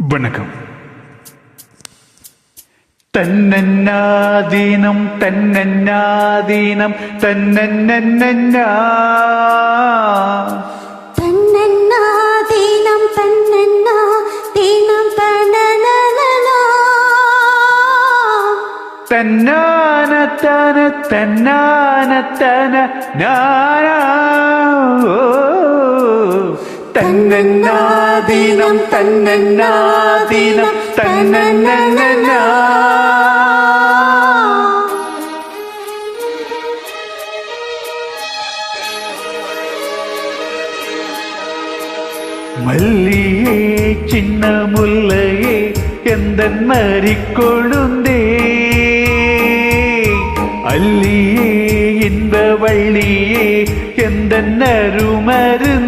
வணக்கம் തന്നന്നാദീനം തന്നന്നാദീനം തന്നന്നന്നന്ന. തന്നന്നാദീനം തന്നന്നാദീനം തന്നനനന തന്നാനത്തന തന്നാനത്തന നാനാ. தன்னன்னாதீனம் தன்னன்னாதீனம் தன்னன்னா மல்லியே சின்ன முல்லையே எந்த நரி கொழுந்தே. அல்லியே இந்த வள்ளியே எந்த நருமருந்து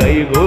కైగో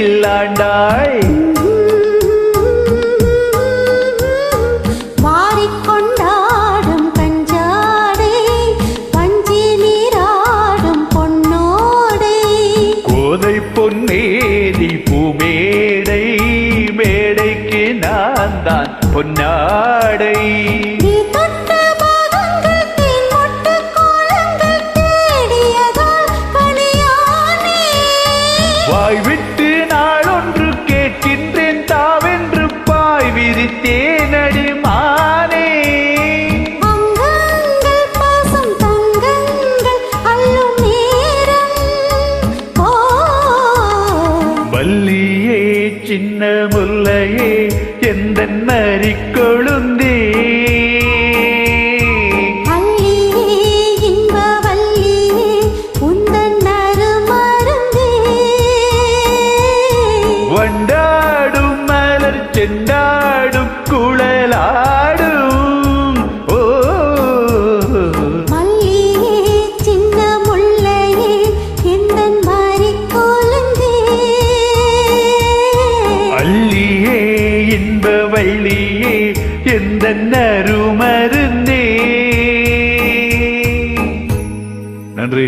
வீட்டில் ஆண்டாய் பொன்னேதி பூமேடை மேடைக்கு நான் தான் பொன்னாடை வாய்விட்டு മരിക്കൊളു வள்ளியே எந்த நருமருந்தே நன்றி.